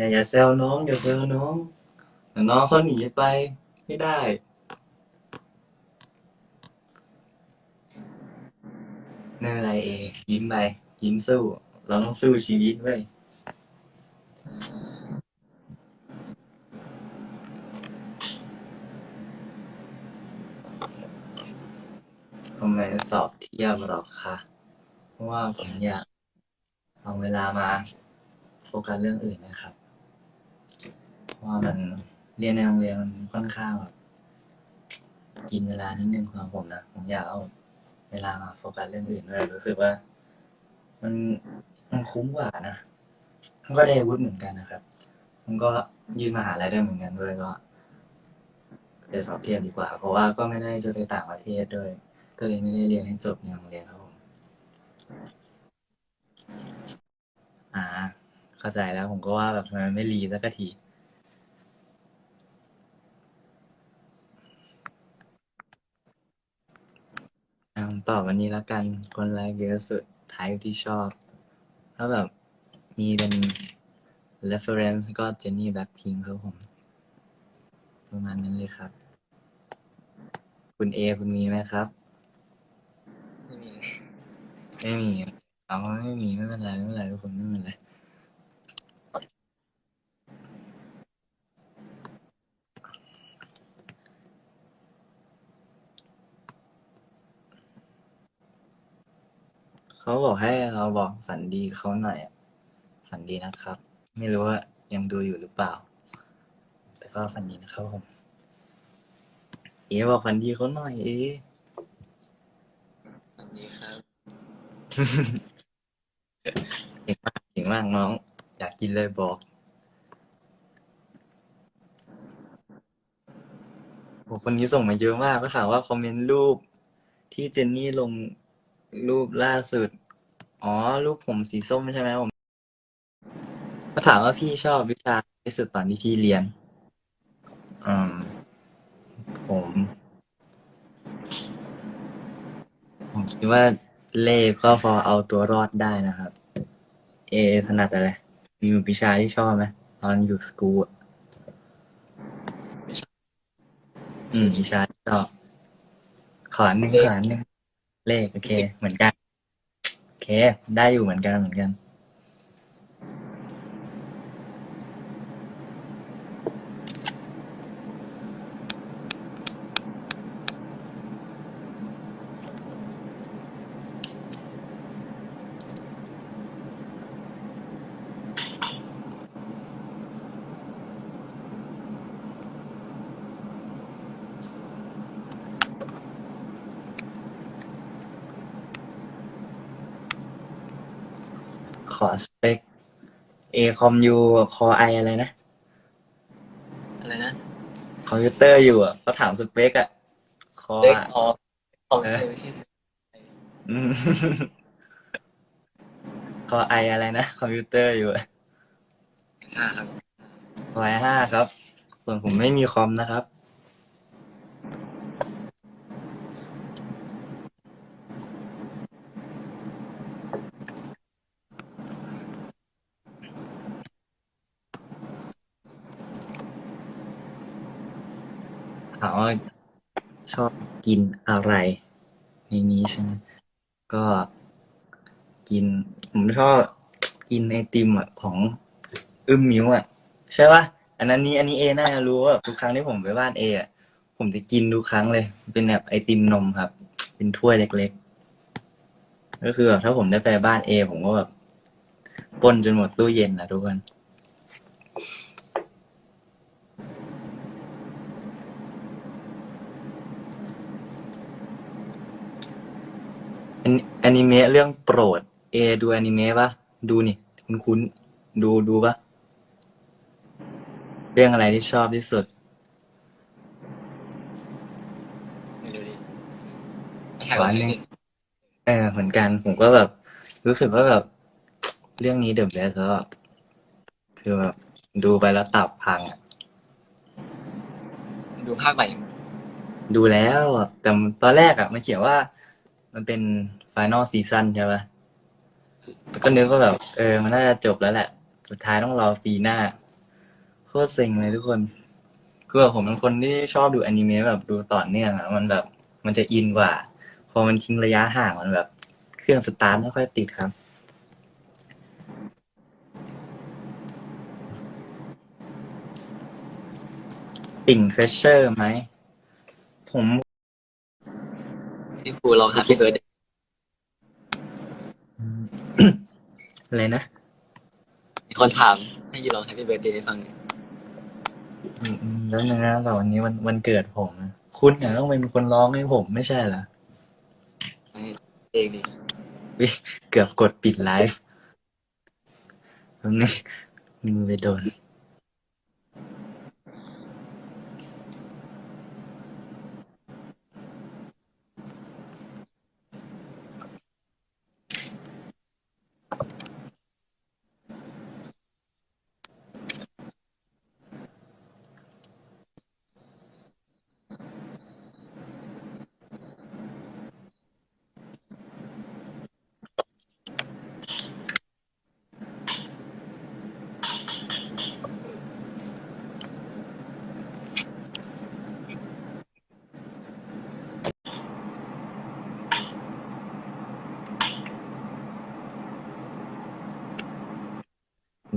อย่าอย่าแซวน้องอย่าแซวน้องเดี๋ยวน้องเขาหนีไปไม่ได้ ไม่เป็นไรเอ ยิ้มไป ยิ้มสู้ เราต้องสู้ชีวิตเว้ยทำไมสอบเทียบหรอกคะเพราะว่าผมอยากเอาเวลามาโฟกัสเรื่องอื่นนะครับ เพราะว่ามันเรียนในโรงเรียนมันค่อนข้างแบบกินเวลานิดนึงสำหรับผมนะผมอยากเอาเวลามาโฟกัสเรื่องอื่นด้วยรู้สึกว่า มันมันคุ้มกว่านะมันก็ได้วุธเหมือนกันนะครับ มันก็ยื่นมหาลัยได้เหมือนกันด้วยก็เลยสอบเทียบดีกว่า เพราะว่าก็ไม่ได้จะไปต่างประเทศด้วย ก็เลยไม่ได้เรียนให้จบในโรงเรียนครับผมอ่า เข้าใจแล้วผมก็ว่าแบบทำไมมันไม่รีสักที อ่าผม ตอบวันนี้แล้วกัน คนไลค์เยอะสุดท้ายที่ชอบ ถ้าแบบมีเป็น reference ก็เจนนี่แบ็คพิงครับผม ประมาณนั้นเลยครับ คุณเอคุณมีไหมครับ ไม่มี ไม่มีเอาไม่มี ไม่เป็นไร ไม่เป็นไรทุกคนไม่เป็นไร เขาบอกให้เราบอกฝันดีเขาหน่อยอะฝันดีนะครับ ไม่รู้ว่ายังดูอยู่หรือเปล่า แต่ก็ฝันดีนะครับผม เอ๋บอกฝันดีเขาหน่อยเอ๋อันนี้ครับเก่งมากเก่งมากน้อง อยากกินเลยบอกโหคนนี้ส่งมาเยอะมากก็ถามว่าคอมเมนต์รูปที่เจนนี่ลงรูปล่าสุด อ๋อรูปผมสีส้มใช่ไหมผมก็ถามว่าพี่ชอบวิชาที่สุดตอนที่พี่เรียน อืม ผม ผมคิดว่าเลขก็พอเอาตัวรอดได้นะครับ เอถนัดอะไร มีวิชาที่ชอบไหมตอนอยู่สกูลอะวิชาอืมวิชาที่ชอบขออันหนึ่งขออันหนึ่งเลขโอเค เหมือนกันโอเค ได้อยู่เหมือนกันเหมือนกัน อสเปค A คอมยูคอไออะไรนะ อะไรนะคอมพิวเตอร์อยู่อะเขาถามสเปคอะคอเล็กอะออกออกเออใช่ไม่ใช่อืม คอไออะไรนะคอมพิวเตอร์อยู่อะห้าครับ คอไอห้าครับ ส่วนผมไม่มีคอมนะครับ ถามว่าชอบกินอะไร ในนี้ใช่ไหมก็กิน ผมชอบกินไอติมอะของอึมมิวอะ ใช่ปะอันนั้นนี้อันนี้เอน่าจะรู้ว่าทุกครั้งที่ผมไปบ้านเออะผมจะกินทุกครั้งเลย เป็นแบบไอติมนมครับ เป็นถ้วยเล็ก ๆ ก็คือแบบถ้าผมได้ไปบ้านเอผมก็แบบป้นจนหมดตู้เย็นนะทุกคน อันอนิเมะเรื่องโปรด เอดูอนิเมะปะดูนี่ คุณคุ้นๆดูดูปะเรื่องอะไรที่ชอบที่สุด ไม่รู้ดิหวานหนึ่งเออเหมือนกัน ผมก็แบบ รู้สึกว่าแบบ เรื่องนี้เด e b เบสแล้วอะคือแบบ ดูไปแล้วตับพังอะดูภาคใหม่ยังดูแล้วอะแต่ตอนแรกอะมันเขียนว่า มันเป็นฟ i น a l ซีซั่นใช่ปะแต่ก็นึกว่าแบบ เออ มันน่าจะจบแล้วแหละ สุดท้ายต้องรอปีหน้า โคตรเซ็งเลยทุกคน คือแบบผมเป็นคนที่ชอบดูอนิเมะแบบดูต่อเนื่องอะมันแบบ มันจะอินกว่า พอมันทิ้งระยะห่างมันแบบ เครื่องสตาร์ทไม่ค่อยติดครับ ติ่งเฟรชเชอร์ไหม ผม พี่ครูลอง Happy Birthday อะไรนะมีคนถามให้ยูลอง Happy Birthday ให้ฟังหน่อยอืมอืมแล้วนึงนะแต่วันนี้วันวันเกิดผมนะคุณเนี่ยต้องเป็นคนร้องให้ผมไม่ใช่เหรอให้เองดิวิเกือบกดปิดไลฟ์แป๊บนึงมือไปโดน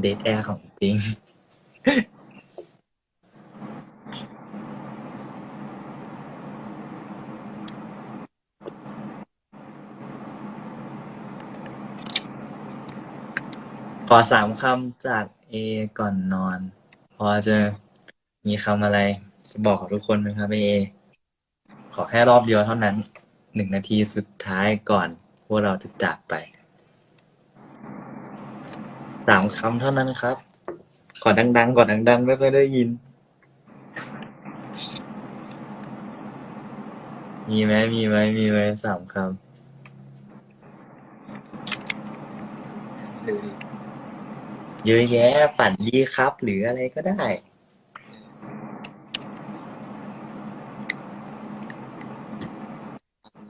เดทแอร์ของจริง ขอสามคำจากเอก่อนนอน พอจะมีคำอะไร บอกกับทุกคนไหมครับเอ ขอแค่รอบเดียวเท่านั้น หนึ่งนาทีสุดท้ายก่อน พวกเราจะจากไป สามคำเท่านั้นครับขอดังๆก่อนดังๆ ไม่ค่อยได้ยิน มีไหมมีไหมมีไหมสามคดูดิำเยอะแยะฝันดีครับ หรืออะไรก็ได้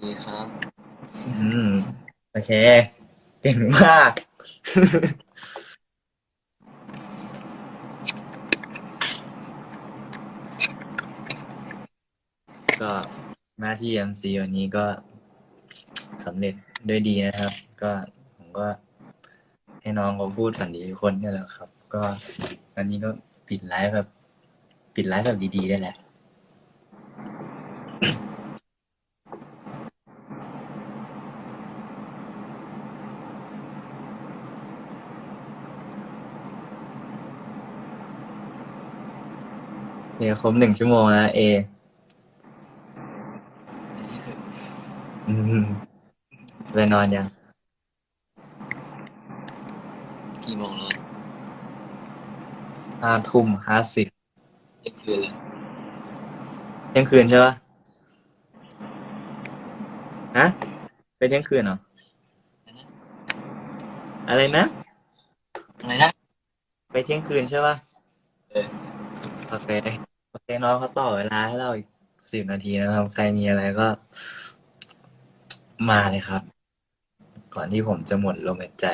ดีครับ อืม โอเค เก่งมาก ก็หน้าที่ MC วันนี้ก็สำเร็จด้วยดีนะครับ ก็ผมก็ให้น้องเขาพูดฝันดีทุกคนนี่แหละครับ ก็อันนี้ก็ปิดไลฟ์แบบปิดไลฟ์แบบดีๆได้แหละเนี่ยครบหนึ่งชั่วโมงแล้วเอ ในที่สุด อืมไปนอนยังกี่โมงแล้วห้าทุ่มห้าสิบเที่ยงคืนแล้วเที่ยงคืนใช่ปะฮะไปเที่ยงคืนเหรอ อะไรนะ อะไรนะไปเที่ยงคืนใช่ปะเออโอเคโอเคน้องเขาต่อเวลาให้เราอีกสิบนาทีนะครับ ใครมีอะไรก็ มาเลยครับ ก่อนที่ผมจะหมดลมหายใจ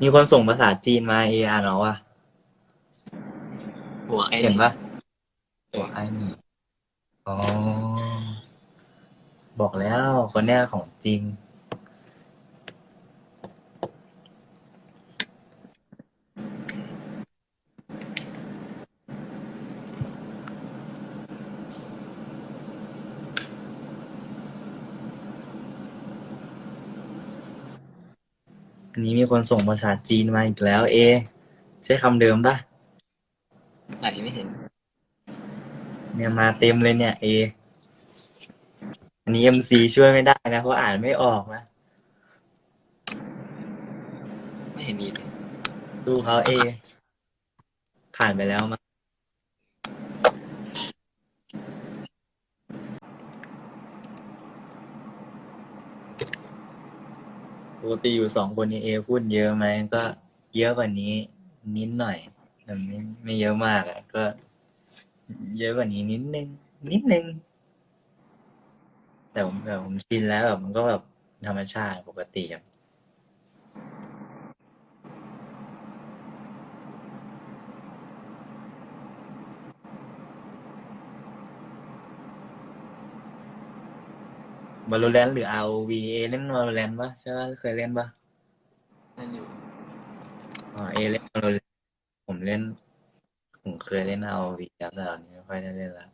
มีคนส่งภาษาจีนมาเออาเนาะวะหัวไอ้เห็นปะเออไอ้นี่ อ๋อ บอกแล้วคนเนี้ยของจริง อันนี้มีคนส่งภาษาจีนมาอีกแล้ว เอ ใช้คำเดิมปะไหนไม่เห็น เนี่ยมาเต็มเลยเนี่ยเออันนี้เอ็มซีช่วยไม่ได้นะเพราะอ่านไม่ออกนะไม่เห็นมีเลยดูเขาเอ ผ่านไปแล้วมาปกติอยู่สองคนนี้เอพูดเยอะไหมก็เยอะกว่านี้ นิดหน่อยแต่ไม่ไม่เยอะมากอะก็ เยอะกว่านี้นิดนึง นิดนึง แต่ผมแบบผมชินแล้วแบบมันก็แบบธรรมชาติปกติครับ v a l o r a n t หรือ ROV เอเล่น Valorant ปะใช่ปะเคยเล่นปะนั่นอยู่อ๋อเอเล่น Valorant ผมเล่น ผมเคยเล่น ROV แล้วแต่ตอนนี้ไม่ค่อยได้เล่นแล้ว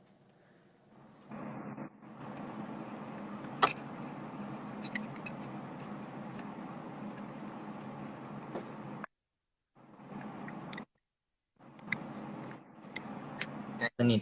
สนิท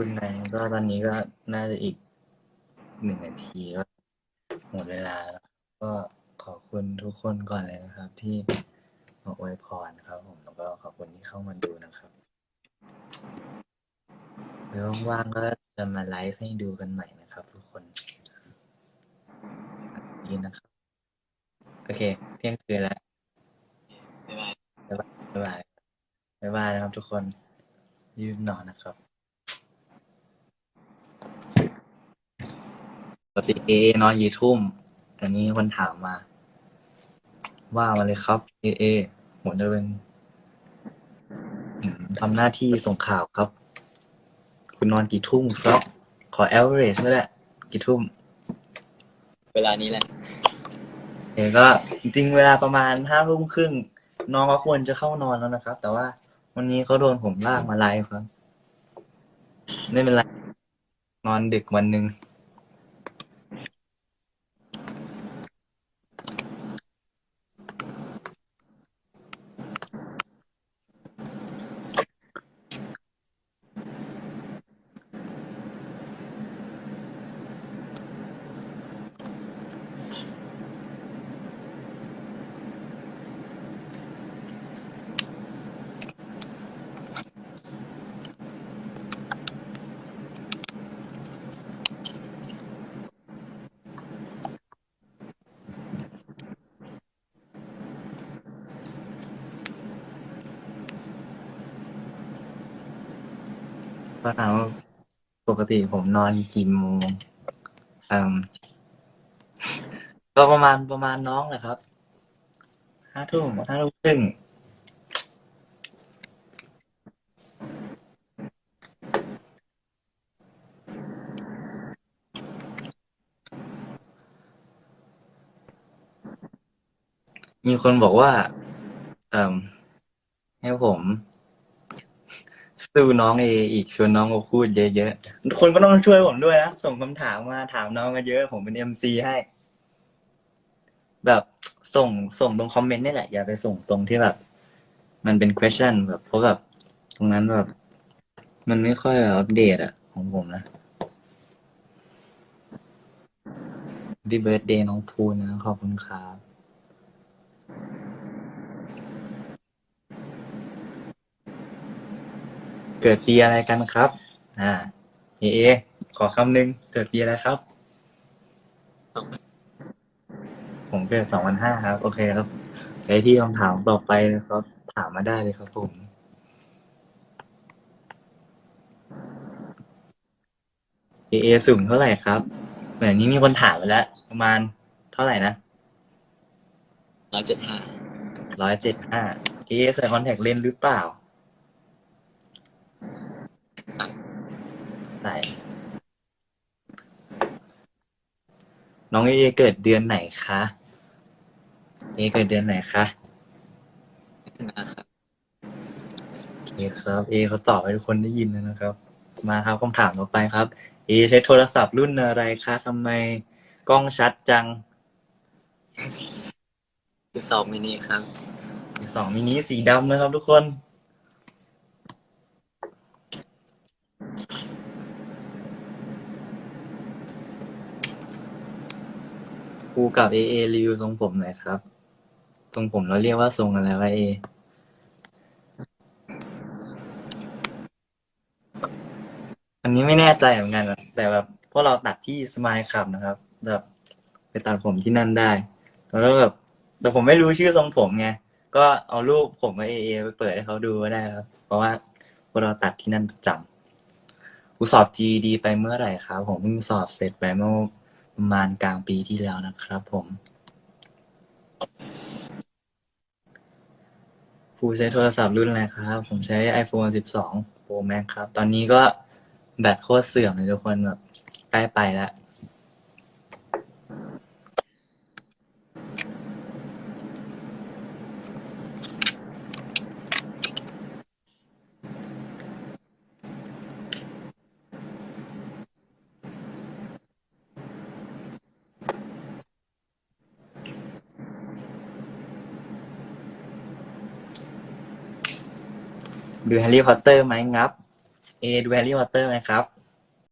คุณนายก็ตอนนี้ก็น่าจะอีกหนึ่งนาทีก็หมดเวลาแล้วก็ขอบคุณทุกคนก่อนเลยนะครับ ที่มาอวยพรครับผมแล้วก็ขอบคุณที่เข้ามาดูนะครับเดี๋ยวว่างๆก็จะมาไลฟ์ให้ดูกันใหม่นะครับ ทุกคนดีนะครับ โอเค เที่ยงคืนแล้วบ๊ายบายบ๊ายบายบ๊ายบายนะครับทุกคนรีบนอนนะครับปกติ เอนอนกี่ทุ่ม อันนี้คนถามมา ว่ามาเลยครับเอเอผมจะเป็นอืมทำหน้าที่ส่งข่าวครับ คุณนอนกี่ทุ่มครับ ขอ average ก็ได้กี่ทุ่ม เวลานี้แหละเอก็จริงๆเวลาประมาณห้าทุ่มครึ่งน้องก็ควรจะเข้านอนแล้วนะครับ แต่ว่าวันนี้เขาโดนผมลากมาไลฟ์ครับ ไม่เป็นไร นอนดึกวันหนึ่ง ก็ถามว่าปกติผมนอนกี่โมงอืมก็ประมาณประมาณน้องแหละครับห้าทุ่มห้าทุ่มครึ่งมีคนบอกว่า เอ่มให้ผม สู้น้องเออีกชวนน้องมาพูดเยอะๆคนก็ต้องช่วยผมด้วยนะส่งคำถามมาถามน้องกันเยอะ ผมเป็นเอ็มซีให้ แบบส่งส่งตรงคอมเมนต์นี่แหละ อย่าไปส่งตรงที่แบบ มันเป็น question แบบเพราะแบบ ตรงนั้นแบบ มันไม่ค่อยอัปเดตอะของผมนะดีเบิร์ดเดย์น้องพูนะขอบคุณครับ เกิดปีอะไรกันครับ อ่าเอเอขอคำหนึ่งเกิดปีอะไรครับส่งไปผมเกิดสองพันห้าครับ โอเคครับไปที่คำถามต่อไปนะครับ ถามมาได้เลยครับผม เอเอสูงเท่าไหร่ครับ เหมือนนี้มีคนถามไปแล้ว ประมาณเท่าไหร่นะร้อยเจ็ดห้าร้อยเจ็ดห้าเอเอใส่คอนแทคเลนส์หรือเปล่า ใส่ใส่น้องเอเอเกิดเดือนไหนคะเอเกิดเดือนไหนคะมิถุนาครับนี่ครับ เอเขาตอบให้ทุกคนได้ยินแล้วนะครับ มาครับคำถามต่อไปครับ เอใช้โทรศัพท์รุ่นอะไรคะทำไมกล้องชัดจัง12มินิครับ มีสองมินิสีดำนะครับทุกคน รูกับเอเอรีวิวทรงผมหน่อยครับ ทรงผมเราเรียกว่าทรงอะไรวะเอ อันนี้ไม่แน่ใจเหมือนกันอะแต่แบบพวกเราตัดที่สมายขับนะครับ แบบไปตัดผมที่นั่นได้ แล้วแบบ แต่ผมไม่รู้ชื่อทรงผมไง ก็เอารูปผมกับเอเอไปเปิดให้เขาดูก็ได้ครับ เพราะว่าพวกเราตัดที่นั่นประจำกูสอบ GD ไปเมื่อไหร่ครับ ผมเพิ่งสอบเสร็จไปเมื่อ ประมาณกลางปีที่แล้วนะครับผมผู้ใช้โทรศัพท์รุ่นอะไรครับ ผมใช้ iPhone 12 Pro Max ครับ ตอนนี้ก็แบตโคตรเสื่อมเลยทุกคนแบบใกล้ไปแล้ว ดูแฮร์รี่พอตเตอร์ไหมงับ เอดูแฮร์รี่พอตเตอร์ไหมครับ